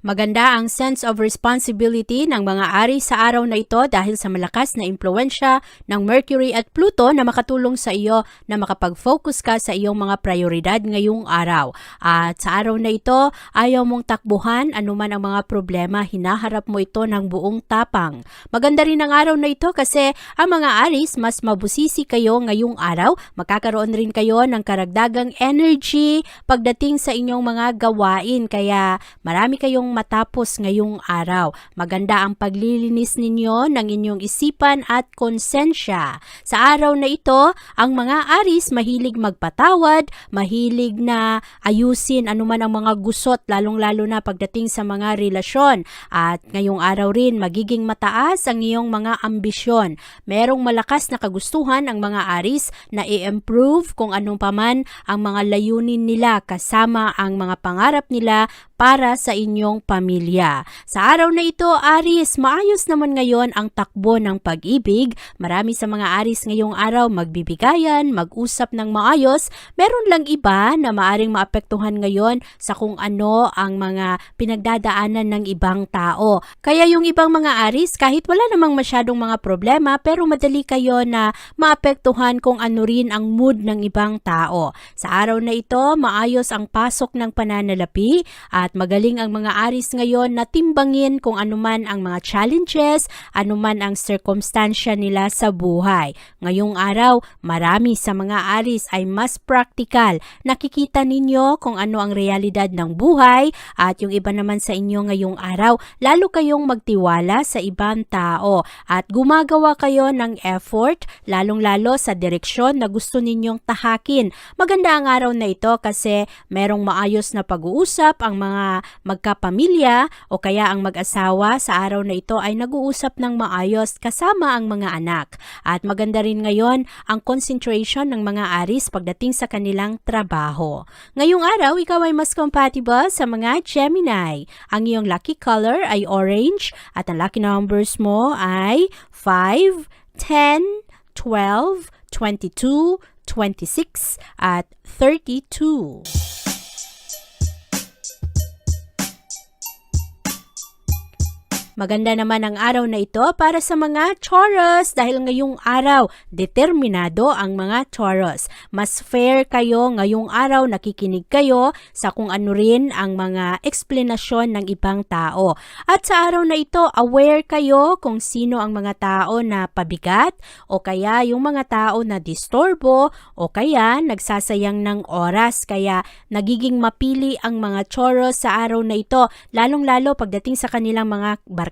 Maganda ang sense of responsibility ng mga ari sa araw na ito dahil sa malakas na impluensya ng Mercury at Pluto na makatulong sa iyo na makapag-focus ka sa iyong mga prioridad ngayong araw. At sa araw na ito, ayaw mong takbuhan anuman ang mga problema, hinaharap mo ito ng buong tapang. Maganda rin ang araw na ito kasi ang mga aris mas mabusisi kayo ngayong araw, magkakaroon rin kayo ng karagdagang energy pagdating sa inyong mga gawain kaya marami kayong matapos ngayong araw. Maganda ang paglilinis ninyo ng inyong isipan at konsensya. Sa araw na ito, ang mga aris mahilig magpatawad, mahilig na ayusin anuman ang mga gusot lalong-lalo na pagdating sa mga relasyon. At ngayong araw rin magiging mataas ang iyong mga ambisyon. Merong malakas na kagustuhan ang mga aris na i-improve kung anong paman ang mga layunin nila kasama ang mga pangarap nila para sa inyong pamilya. Sa araw na ito, Aris, maayos naman ngayon ang takbo ng pag-ibig. Marami sa mga Aris ngayong araw magbibigayan, mag-usap ng maayos. Meron lang iba na maaring maapektuhan ngayon sa kung ano ang mga pinagdadaanan ng ibang tao. Kaya yung ibang mga Aris, kahit wala namang masyadong mga problema, pero madali kayo na maapektuhan kung ano rin ang mood ng ibang tao. Sa araw na ito, maayos ang pasok ng pananalapi at magaling ang mga aris ngayon na timbangin kung anuman ang mga challenges, anuman ang sirkumstansya nila sa buhay. Ngayong araw, marami sa mga aris ay mas praktikal. Nakikita ninyo kung ano ang realidad ng buhay at yung iba naman sa inyo ngayong araw, lalo kayong magtiwala sa ibang tao at gumagawa kayo ng effort, lalong-lalo sa direksyon na gusto ninyong tahakin. Maganda ang araw na ito kasi merong maayos na pag-uusap ang mga magkapamilya o kaya ang mag-asawa sa araw na ito ay nag-uusap ng maayos kasama ang mga anak. At maganda rin ngayon ang concentration ng mga aris pagdating sa kanilang trabaho. Ngayong araw, ikaw ay mas compatible sa mga Gemini. Ang iyong lucky color ay orange at ang lucky numbers mo ay 5, 10, 12, 22, 26 at 32. Maganda naman ang araw na ito para sa mga Taurus dahil ngayong araw determinado ang mga Taurus. Mas fair kayo ngayong araw, nakikinig kayo sa kung ano rin ang mga eksplenasyon ng ibang tao. At sa araw na ito, aware kayo kung sino ang mga tao na pabigat o kaya yung mga tao na distorbo o kaya nagsasayang ng oras kaya nagiging mapili ang mga Taurus sa araw na ito lalong-lalo pagdating sa kanilang mga barkada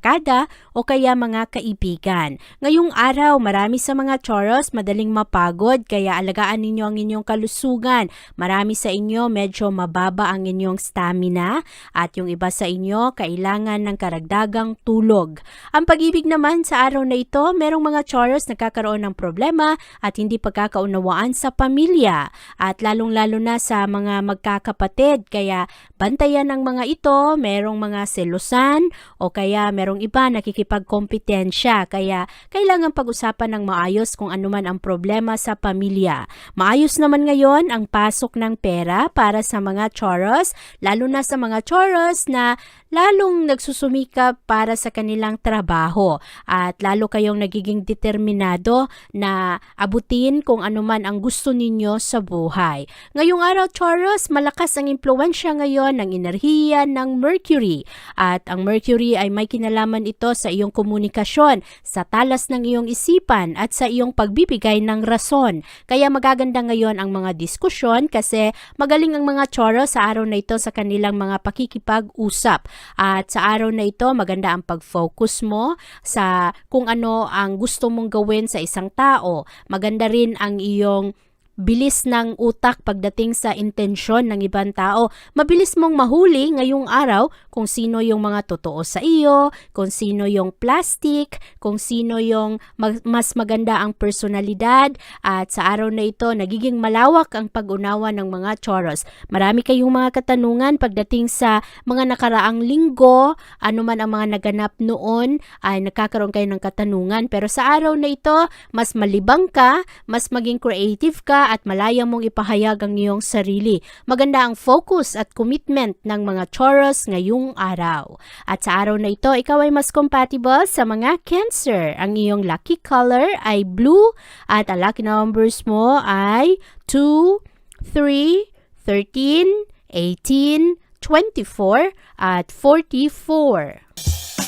o kaya mga kaibigan. Ngayong araw, marami sa mga Taurus madaling mapagod kaya alagaan ninyo ang inyong kalusugan. Marami sa inyo medyo mababa ang inyong stamina at yung iba sa inyo kailangan ng karagdagang tulog. Ang pag-ibig naman sa araw na ito, merong mga Taurus nagkakaroon ng problema at hindi pagkakaunawaan sa pamilya at lalong-lalo na sa mga magkakapatid kaya bantayan ng mga ito, merong mga selusan o kaya merong iba nakikipagkompetensya kaya kailangan pag-usapan ng maayos kung anuman ang problema sa pamilya. Maayos naman ngayon ang pasok ng pera para sa mga Taurus, lalo na sa mga Taurus na lalong nagsusumikap para sa kanilang trabaho at lalo kayong nagiging determinado na abutin kung ano man ang gusto ninyo sa buhay. Ngayong araw, Taurus, malakas ang impluensya ngayon ng enerhiya ng Mercury at ang Mercury ay may kinalaman ito sa iyong komunikasyon, sa talas ng iyong isipan at sa iyong pagbibigay ng rason. Kaya magaganda ngayon ang mga diskusyon kasi magaling ang mga Taurus sa araw na ito sa kanilang mga pakikipag-usap. At sa araw na ito, maganda ang pag-focus mo sa kung ano ang gusto mong gawin sa isang tao. Maganda rin ang iyong bilis ng utak pagdating sa intensyon ng ibang tao. Mabilis mong mahuli ngayong araw kung sino yung mga totoo sa iyo, kung sino yung plastic, kung sino yung mag- mas maganda ang personalidad at sa araw na ito nagiging malawak ang pag-unawa ng mga Taurus. Marami kayong mga katanungan pagdating sa mga nakaraang linggo, ano man ang mga naganap noon ay nagkakaroon kayo ng katanungan pero sa araw na ito mas malibang ka, mas maging creative ka at malaya mong ipahayag ang iyong sarili. Maganda ang focus at commitment ng mga Taurus ngayong araw. At sa araw na ito, ikaw ay mas compatible sa mga Cancer. Ang iyong lucky color ay blue at ang lucky numbers mo ay 2, 3, 13, 18, 24 at 44.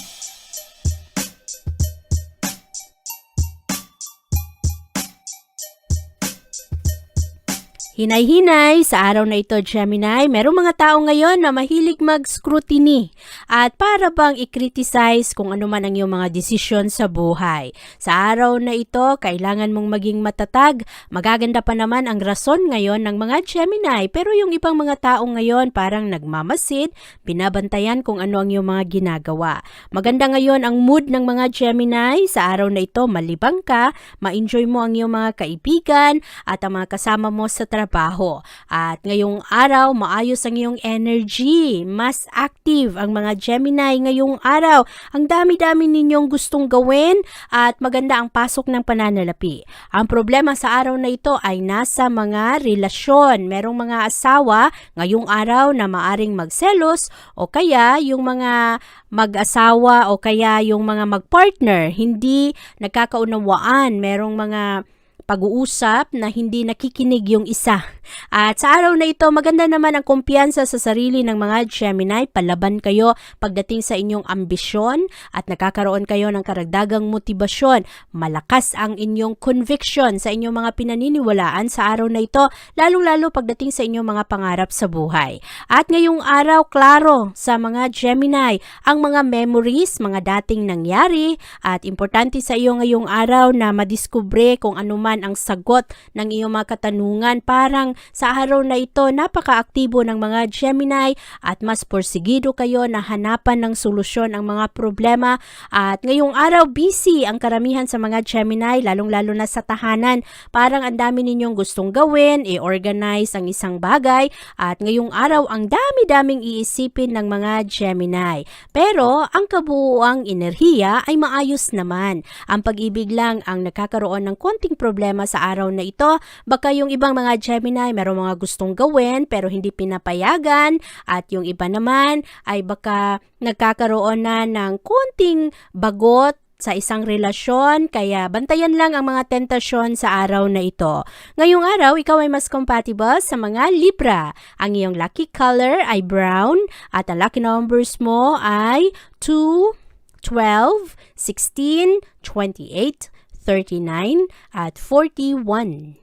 Hinay-hinay, sa araw na ito Gemini, merong mga tao ngayon na mahilig mag-scrutiny at para bang i-criticize kung ano man ang iyong mga desisyon sa buhay. Sa araw na ito, kailangan mong maging matatag. Magaganda pa naman ang rason ngayon ng mga Gemini pero yung ibang mga tao ngayon parang nagmamasid, binabantayan kung ano ang iyong mga ginagawa. Maganda ngayon ang mood ng mga Gemini. Sa araw na ito, malibang ka, ma-enjoy mo ang iyong mga kaibigan at ang mga kasama mo sa trabaho. At ngayong araw, maayos ang iyong energy. Mas active ang mga Gemini ngayong araw. Ang dami-dami ninyong gustong gawin at maganda ang pasok ng pananalapi. Ang problema sa araw na ito ay nasa mga relasyon. Merong mga asawa ngayong araw na maaring magselos o kaya yung mga mag-asawa o kaya yung mga mag-partner hindi nagkakaunawaan. Merong mga pag-uusap na hindi nakikinig yung isa. At sa araw na ito, maganda naman ang kumpiyansa sa sarili ng mga Gemini. Palaban kayo pagdating sa inyong ambisyon at nakakaroon kayo ng karagdagang motibasyon. Malakas ang inyong conviction sa inyong mga pinaniniwalaan sa araw na ito, lalong-lalo pagdating sa inyong mga pangarap sa buhay. At ngayong araw, klaro sa mga Gemini, ang mga memories, mga dating nangyari at importante sa iyo ngayong araw na madiskubre kung ano ang sagot ng iyong mga katanungan. Parang sa araw na ito, napaka-aktibo ng mga Gemini at mas porsigido kayo na hanapan ng solusyon ang mga problema. At ngayong araw, busy ang karamihan sa mga Gemini, lalong-lalo na sa tahanan. Parang ang dami ninyong gustong gawin, i-organize ang isang bagay. At ngayong araw, ang dami-daming iisipin ng mga Gemini. Pero ang kabuuang enerhiya ay maayos naman. Ang pag-ibig lang ang nakakaroon ng konting problema sa araw na ito. Baka yung ibang mga Gemini merong mga gustong gawin pero hindi pinapayagan at yung iba naman ay baka nagkakaroon na ng konting bagot sa isang relasyon, kaya bantayan lang ang mga tentasyon sa araw na ito. Ngayong araw, ikaw ay mas compatible sa mga Libra. Ang iyong lucky color ay brown at ang lucky numbers mo ay 2, 12, 16, 28, 39, at 41.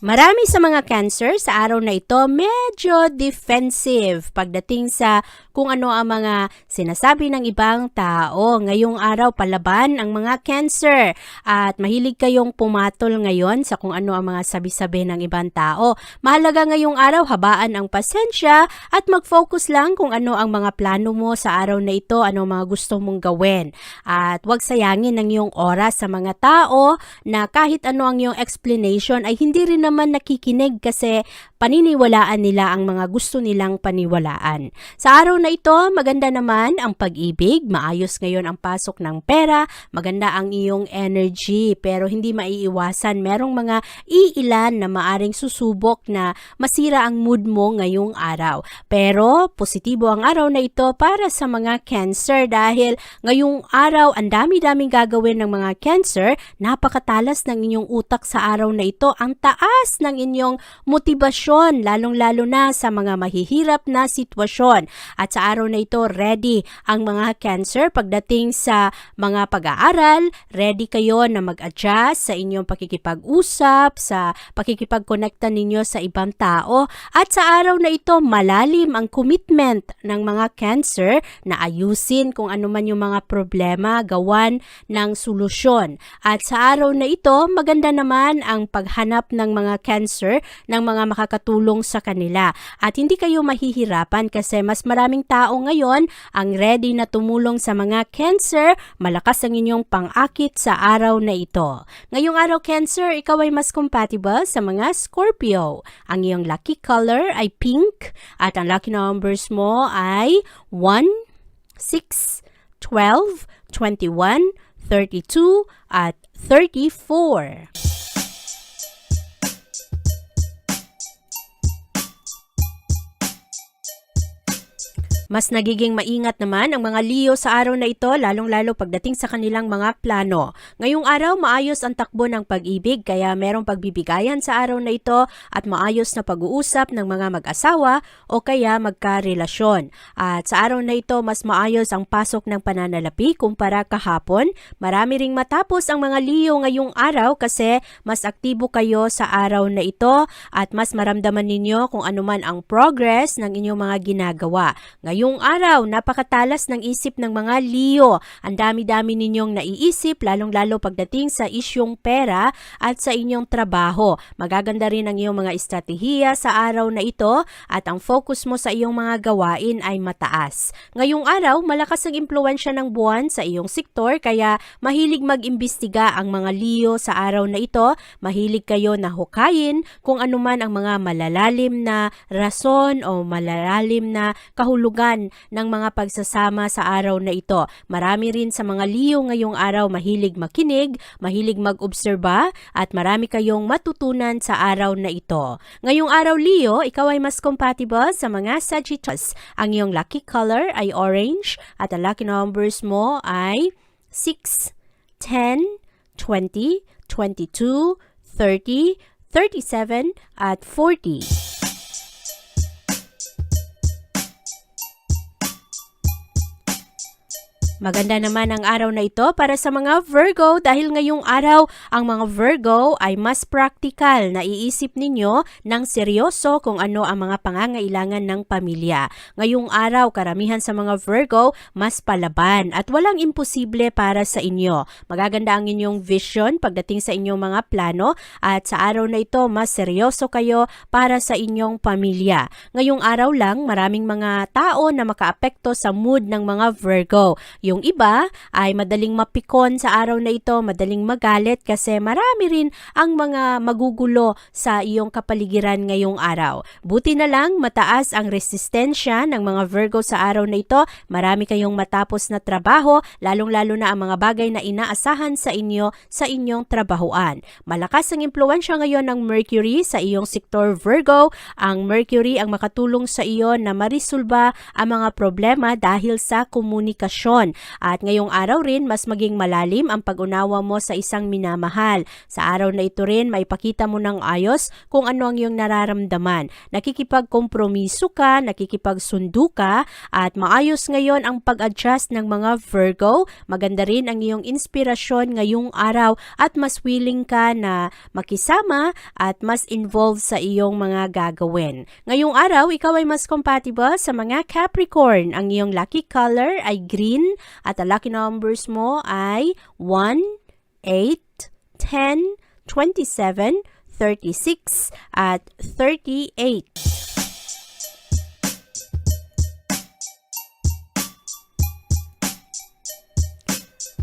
Marami sa mga cancer sa araw na ito medyo defensive pagdating sa kung ano ang mga sinasabi ng ibang tao. Ngayong araw palaban ang mga cancer at mahilig kayong pumatol ngayon sa kung ano ang mga sabi-sabi ng ibang tao. Mahalaga ngayong araw habaan ang pasensya at mag-focus lang kung ano ang mga plano mo sa araw na ito, ano mga gusto mong gawin. At huwag sayangin ang iyong oras sa mga tao na kahit ano ang iyong explanation ay hindi rin naman nakikinig kasi paniniwalaan nila ang mga gusto nilang paniwalaan. Sa araw na ito, maganda naman ang pag-ibig, maayos ngayon ang pasok ng pera, maganda ang iyong energy, pero hindi maiiwasan. Merong mga iilan na maaring susubok na masira ang mood mo ngayong araw. Pero positibo ang araw na ito para sa mga cancer dahil ngayong araw ang dami-daming gagawin ng mga cancer, napakatalas ng inyong utak sa araw na ito, ang taas ng inyong motibasyon, lalong-lalo na sa mga mahihirap na sitwasyon. At sa araw na ito, ready ang mga cancer pagdating sa mga pag-aaral, ready kayo na mag-adjust sa inyong pakikipag-usap, sa pakikipag-connecta ninyo sa ibang tao. At sa araw na ito, malalim ang commitment ng mga cancer na ayusin kung ano man yung mga problema, gawan ng solusyon. At sa araw na ito, maganda naman ang paghanap ng mga cancer ng mga makakatulong sa kanila. At hindi kayo mahihirapan kasi mas maraming tao ngayon ang ready na tumulong sa mga cancer, malakas ang inyong pang-akit sa araw na ito. Ngayong araw cancer, ikaw ay mas compatible sa mga Scorpio. Ang iyong lucky color ay pink at ang lucky numbers mo ay 1, 6, 12, 21, 32 at 34. Mas nagiging maingat naman ang mga Leo sa araw na ito, lalong-lalo pagdating sa kanilang mga plano. Ngayong araw, maayos ang takbo ng pag-ibig, kaya merong pagbibigayan sa araw na ito at maayos na pag-uusap ng mga mag-asawa o kaya magkarelasyon. At sa araw na ito, mas maayos ang pasok ng pananalapi kumpara kahapon. Marami ring matapos ang mga Leo ngayong araw kasi mas aktibo kayo sa araw na ito at mas maramdaman ninyo kung anuman ang progress ng inyong mga ginagawa. Ngayong araw, napakatalas ng isip ng mga Leo. Ang dami-dami ninyong naiisip, lalong-lalo pagdating sa isyong pera at sa inyong trabaho. Magaganda rin ang iyong mga estratehiya sa araw na ito at ang focus mo sa iyong mga gawain ay mataas. Ngayong araw, malakas ang impluensya ng buwan sa iyong sektor kaya mahilig mag-imbestiga ang mga Leo sa araw na ito. Mahilig kayo na hukayin kung anuman ang mga malalalim na rason o malalalim na kahulugan ng mga pagsasama sa araw na ito. Marami rin sa mga Leo ngayong araw mahilig makinig, mahilig mag-obserba at marami kayong matutunan sa araw na ito. Ngayong araw Leo, ikaw ay mas compatible sa mga Sagittarius. Ang iyong lucky color ay orange at ang lucky numbers mo ay 6, 10, 20, 22, 30, 37 at 40. Maganda naman ang araw na ito para sa mga Virgo dahil ngayong araw ang mga Virgo ay mas practical na iisip ninyo ng seryoso kung ano ang mga pangangailangan ng pamilya. Ngayong araw karamihan sa mga Virgo mas palaban at walang imposible para sa inyo. Magaganda ang inyong vision pagdating sa inyong mga plano at sa araw na ito mas seryoso kayo para sa inyong pamilya. Ngayong araw lang maraming mga tao na makaapekto sa mood ng mga Virgo. Iba ay madaling mapikon sa araw na ito, madaling magalit kasi marami rin ang mga magugulo sa iyong kapaligiran ngayong araw. Buti na lang mataas ang resistensya ng mga Virgo sa araw na ito. Marami kayong matapos na trabaho, lalong-lalo na ang mga bagay na inaasahan sa inyo sa inyong trabahuan. Malakas ang impluensya ngayon ng Mercury sa iyong sektor Virgo. Ang Mercury ang makatulong sa iyo na marisolba ang mga problema dahil sa komunikasyon. At ngayong araw rin, mas maging malalim ang pag-unawa mo sa isang minamahal. Sa araw na ito rin, maipakita mo ng ayos kung ano ang iyong nararamdaman. Nakikipagkompromiso ka, nakikipagsundo ka, at maayos ngayon ang pag-adjust ng mga Virgo. Maganda rin ang iyong inspirasyon ngayong araw at mas willing ka na makisama at mas involved sa iyong mga gagawin. Ngayong araw, ikaw ay mas compatible sa mga Capricorn. Ang iyong lucky color ay green at ang lucky numbers mo ay 1, 8, 10, 27, 36 at 38.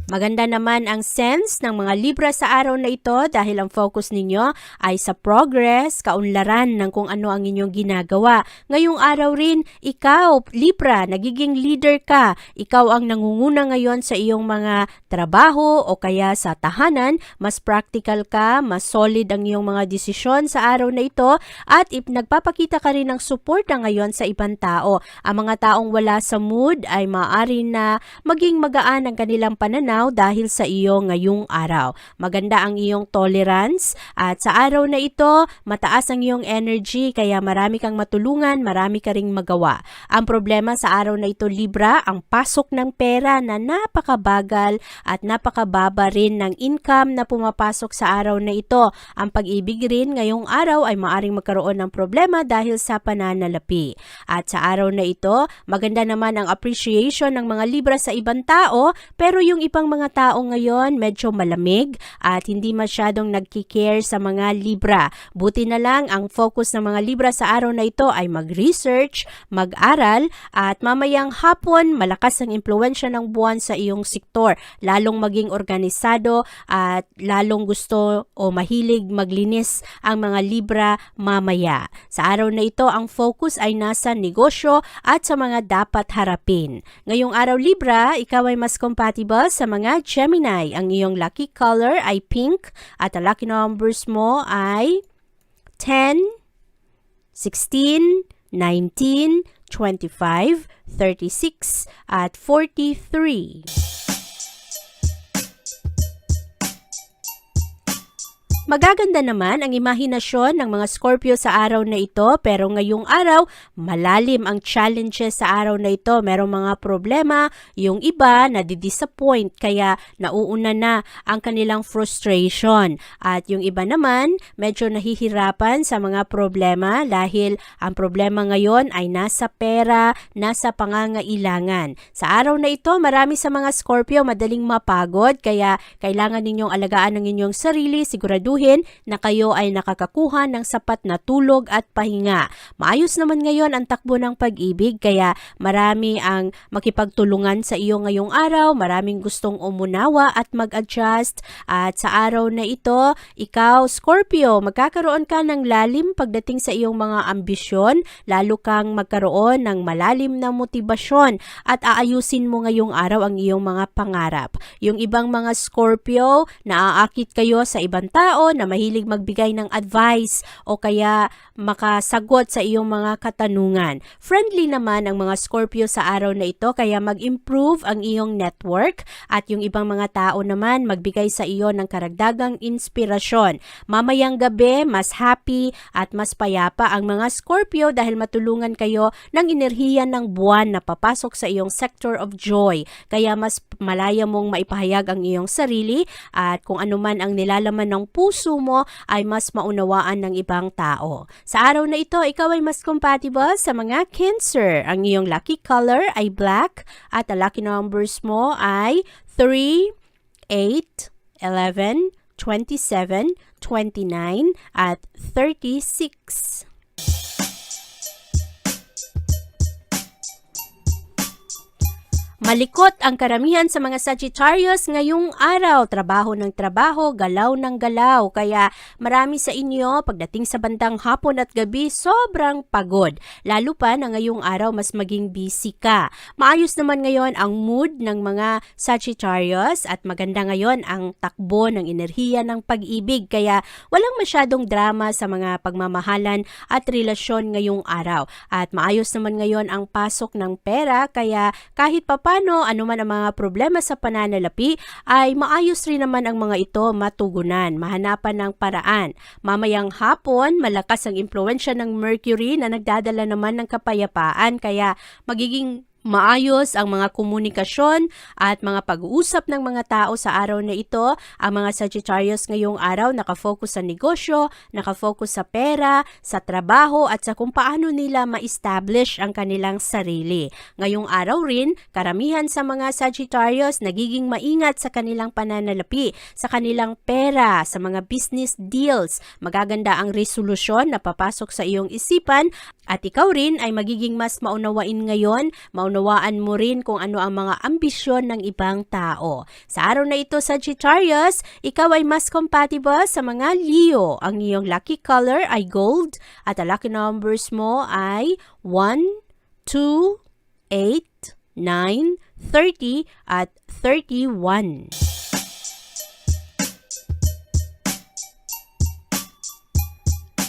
Maganda naman ang sense ng mga Libra sa araw na ito dahil ang focus ninyo ay sa progress, kaunlaran ng kung ano ang inyong ginagawa. Ngayong araw rin, ikaw, Libra, nagiging leader ka. Ikaw ang nangunguna ngayon sa iyong mga trabaho o kaya sa tahanan. Mas practical ka, mas solid ang iyong mga desisyon sa araw na ito at ip nagpapakita ka rin ng suporta ngayon sa ibang tao. Ang mga taong wala sa mood ay maaari na maging magaan ang kanilang pananaw dahil sa iyo ngayong araw. Maganda ang iyong tolerance at sa araw na ito, mataas ang iyong energy kaya marami kang matulungan, marami ka ring magawa. Ang problema sa araw na ito, Libra, ang pasok ng pera na napakabagal at napakababa rin ng income na pumapasok sa araw na ito. Ang pag-ibig rin ngayong araw ay maaring magkaroon ng problema dahil sa pananalapi. At sa araw na ito, maganda naman ang appreciation ng mga Libra sa ibang tao pero yung ibang mga tao ngayon medyo malamig at hindi masyadong nagkikare sa mga Libra. Buti na lang ang focus ng mga Libra sa araw na ito ay mag-research, mag-aral at mamayang hapon malakas ang impluensya ng buwan sa iyong sektor. Lalong maging organisado at lalong gusto o mahilig maglinis ang mga Libra mamaya. Sa araw na ito, ang focus ay nasa negosyo at sa mga dapat harapin. Ngayong araw Libra, ikaw ay mas compatible sa mga Gemini. Ang iyong lucky color ay pink at ang lucky numbers mo ay 10, 16, 19, 25, 36, at 43. Magaganda naman ang imahinasyon ng mga Scorpio sa araw na ito pero ngayong araw malalim ang challenges sa araw na ito. Merong mga problema, yung iba na disappoint kaya nauuna na ang kanilang frustration. At yung iba naman medyo nahihirapan sa mga problema dahil ang problema ngayon ay nasa pera, nasa pangangailangan. Sa araw na ito marami sa mga Scorpio madaling mapagod kaya kailangan ninyong alagaan ang inyong sarili, siguraduhin na kayo ay nakakakuha ng sapat na tulog at pahinga. Maayos naman ngayon ang takbo ng pag-ibig kaya marami ang makipagtulungan sa iyo ngayong araw, maraming gustong umunawa at mag-adjust at sa araw na ito, ikaw Scorpio, magkakaroon ka ng lalim pagdating sa iyong mga ambisyon, lalo kang magkaroon ng malalim na motibasyon at aayusin mo ngayong araw ang iyong mga pangarap. Yung ibang mga Scorpio, naaakit kayo sa ibang tao na mahilig magbigay ng advice o kaya makasagot sa iyong mga katanungan. Friendly naman ang mga Scorpio sa araw na ito kaya mag-improve ang iyong network at yung ibang mga tao naman magbigay sa iyo ng karagdagang inspirasyon. Mamayang gabi, mas happy at mas payapa ang mga Scorpio dahil matulungan kayo ng enerhiya ng buwan na papasok sa iyong sector of joy. Kaya mas malaya mong maipahayag ang iyong sarili at kung ano man ang nilalaman ng puso mo ay mas maunawaan ng ibang tao. Sa araw na ito, ikaw ay mas compatible sa mga Cancer. Ang iyong lucky color ay black at ang lucky numbers mo ay 3, 8, 11, 27, 29, at 36. Malikot ang karamihan sa mga Sagittarius ngayong araw, trabaho ng trabaho, galaw ng galaw. Kaya marami sa inyo pagdating sa bandang hapon at gabi, sobrang pagod. Lalo pa na ngayong araw mas maging busy ka. Maayos naman ngayon ang mood ng mga Sagittarius at maganda ngayon ang takbo ng enerhiya ng pag-ibig. Kaya walang masyadong drama sa mga pagmamahalan at relasyon ngayong araw. At maayos naman ngayon ang pasok ng pera kaya kahit pa paano anuman ang mga problema sa pananalapi ay maayos rin naman ang mga ito matugunan, mahanapan ng paraan. Mamayang hapon, malakas ang impluensya ng Mercury na nagdadala naman ng kapayapaan kaya magiging maayos ang mga komunikasyon at mga pag-uusap ng mga tao sa araw na ito. Ang mga Sagittarius ngayong araw nakafocus sa negosyo, nakafocus sa pera, sa trabaho at sa kung paano nila ma-establish ang kanilang sarili. Ngayong araw rin, karamihan sa mga Sagittarius nagiging maingat sa kanilang pananalapi, sa kanilang pera, sa mga business deals. Magaganda ang resolusyon na papasok sa iyong isipan at ikaw rin ay magiging mas maunawain ngayon, maunawaan mo rin kung ano ang mga ambisyon ng ibang tao. Sa araw na ito, Sagittarius, ikaw ay mas compatible sa mga Leo. Ang iyong lucky color ay gold at ang lucky numbers mo ay 1, 2, 8, 9, 30 at 31.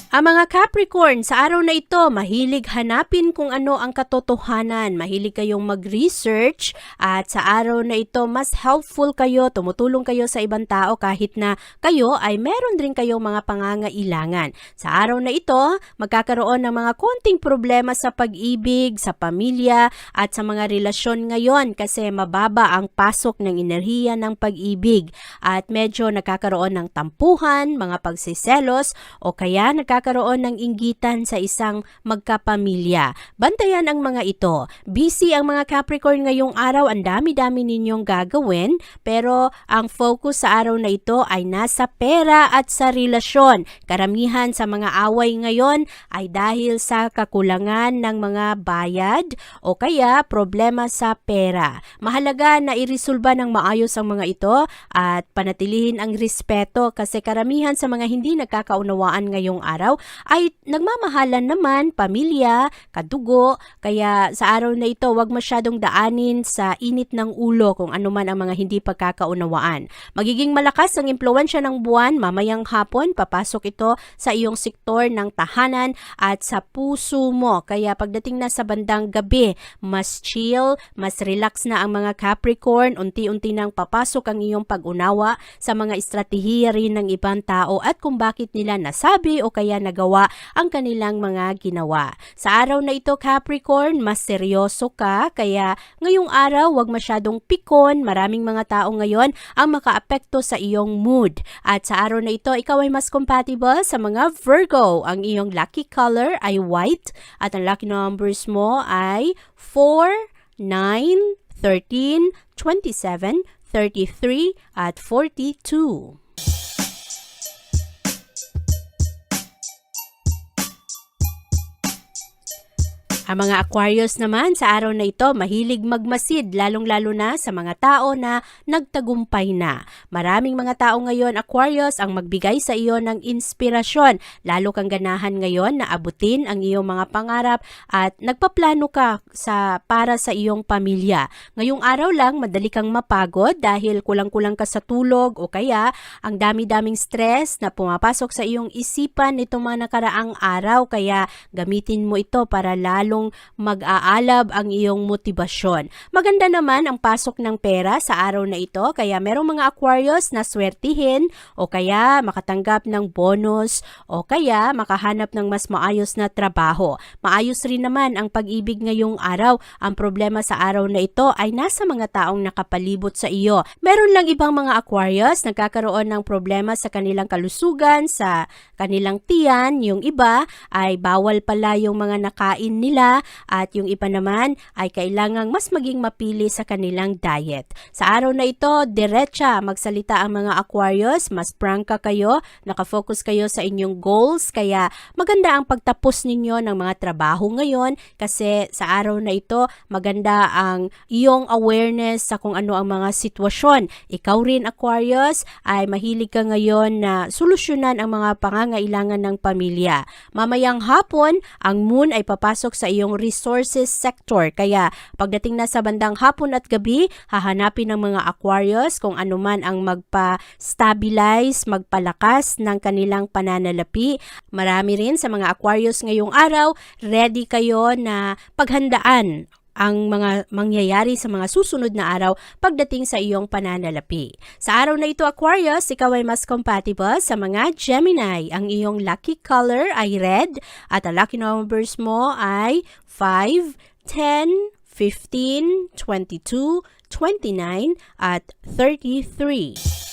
Ang mga Capricorn, sa araw na ito, mahilig hanapin kung ano ang katotohanan. Mahilig kayong mag-research at sa araw na ito, mas helpful kayo, tumutulong kayo sa ibang tao kahit na kayo ay meron din kayong mga pangangailangan. Sa araw na ito, magkakaroon ng mga konting problema sa pag-ibig, sa pamilya at sa mga relasyon ngayon kasi mababa ang pasok ng enerhiya ng pag-ibig at medyo nagkakaroon ng tampuhan, mga pagsiselos o kaya nagkakaroon ng inggitan sa isang magkapamilya. Bantayan ang mga ito. Busy ang mga Capricorn ngayong araw, ang dami-dami ninyong gagawin, pero ang focus sa araw na ito ay nasa pera at sa relasyon. Karamihan sa mga away ngayon ay dahil sa kakulangan ng mga bayad o kaya problema sa pera. Mahalaga na irisolba ng maayos ang mga ito at panatilihin ang respeto kasi karamihan sa mga hindi nagkakaunawaan ngayong araw ay nagmamahalan naman, pamilya, kadugo, kaya sa araw na ito wag masyadong daanin sa init ng ulo kung ano man ang mga hindi pagkakaunawaan. Magiging malakas ang impluensya ng buwan mamayang hapon, papasok ito sa iyong sektor ng tahanan at sa puso mo. Kaya pagdating na sa bandang gabi, mas chill, mas relax na ang mga Capricorn, unti-unti nang papasok ang iyong pag-unawa sa mga estratehiya rin ng ibang tao at kung bakit nila nasabi o kaya nagawa ang kanilang mga ginawa. Sa araw na ito Capricorn, mas seryoso ka kaya ngayong araw wag masyadong pikon, maraming mga tao ngayon ang makaapekto sa iyong mood. At sa araw na ito, ikaw ay mas compatible sa mga Virgo. Ang iyong lucky color ay white at ang lucky numbers mo ay 4, 9, 13, 27, 33 at 42. Ang mga Aquarius naman sa araw na ito mahilig magmasid lalong-lalo na sa mga tao na nagtagumpay na. Maraming mga tao ngayon Aquarius ang magbigay sa iyo ng inspirasyon. Lalo kang ganahan ngayon na abutin ang iyong mga pangarap at nagpaplano ka sa para sa iyong pamilya. Ngayong araw lang madali kang mapagod dahil kulang-kulang ka sa tulog o kaya ang dami-daming stress na pumapasok sa iyong isipan nitong mga nakaraang araw kaya gamitin mo ito para lalo mag-aalab ang iyong motibasyon. Maganda naman ang pasok ng pera sa araw na ito kaya merong mga Aquarius na swertihin o kaya makatanggap ng bonus o kaya makahanap ng mas maayos na trabaho. Maayos rin naman ang pag-ibig ngayong araw. Ang problema sa araw na ito ay nasa mga taong nakapalibot sa iyo. Meron lang ibang mga Aquarius nagkakaroon ng problema sa kanilang kalusugan, sa kanilang tiyan. Yung iba ay bawal pala yung mga nakain nila at yung iba naman ay kailangang mas maging mapili sa kanilang diet. Sa araw na ito, diretsa magsalita ang mga Aquarius, mas prangka kayo, nakafocus kayo sa inyong goals, kaya maganda ang pagtapos ninyo ng mga trabaho ngayon kasi sa araw na ito, maganda ang iyong awareness sa kung ano ang mga sitwasyon. Ikaw rin Aquarius ay mahilig ka ngayon na solusyonan ang mga pangangailangan ng pamilya. Mamayang hapon, ang moon ay papasok sa iyong resources sector. Kaya pagdating na sa bandang hapon at gabi, hahanapin ng mga Aquarius kung ano man ang magpa-stabilize, magpalakas ng kanilang pananalapi. Marami rin sa mga Aquarius ngayong araw, ready kayo na paghandaan ang mga mangyayari sa mga susunod na araw pagdating sa iyong pananalapi. Sa araw na ito Aquarius, ikaw ay mas compatible sa mga Gemini. Ang iyong lucky color ay red at ang lucky numbers mo ay 5, 10, 15, 22, 29 at 33.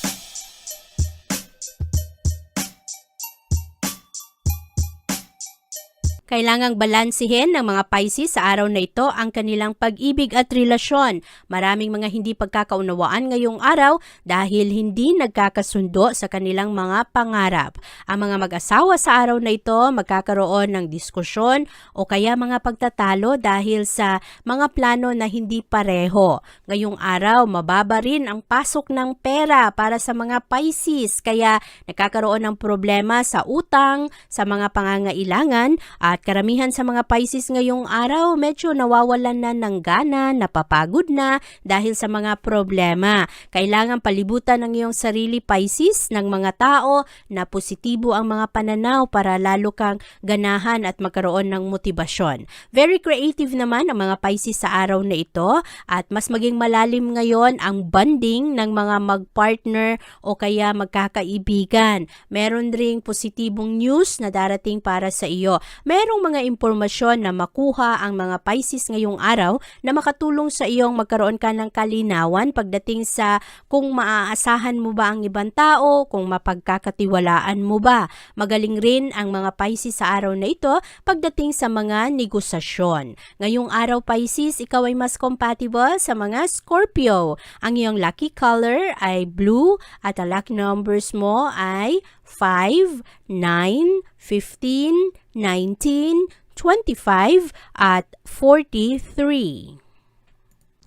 Kailangang balansihin ng mga Pisces sa araw na ito ang kanilang pag-ibig at relasyon. Maraming mga hindi pagkakaunawaan ngayong araw dahil hindi nagkakasundo sa kanilang mga pangarap. Ang mga mag-asawa sa araw na ito magkakaroon ng diskusyon o kaya mga pagtatalo dahil sa mga plano na hindi pareho. Ngayong araw, mababa rin ang pasok ng pera para sa mga Pisces kaya nagkakaroon ng problema sa utang, sa mga pangangailangan at karamihan sa mga Pisces ngayong araw medyo nawawalan na ng gana, napapagod na dahil sa mga problema. Kailangan palibutan ng iyong sarili Pisces ng mga tao na positibo ang mga pananaw para lalo kang ganahan at magkaroon ng motibasyon. Very creative naman ang mga Pisces sa araw na ito at mas maging malalim ngayon ang bonding ng mga mag-partner o kaya magkakaibigan. Meron ring positibong news na darating para sa iyo. Merong mga impormasyon na makuha ang mga Pisces ngayong araw na makatulong sa iyong magkaroon ka ng kalinawan pagdating sa kung maaasahan mo ba ang ibang tao, kung mapagkakatiwalaan mo ba. Magaling rin ang mga Pisces sa araw na ito pagdating sa mga negosasyon. Ngayong araw Pisces, ikaw ay mas compatible sa mga Scorpio. Ang iyong lucky color ay blue at ang lucky numbers mo ay 5, 9, 15, 19, 25 at 43.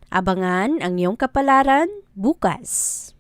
Abangan ang iyong kapalaran bukas.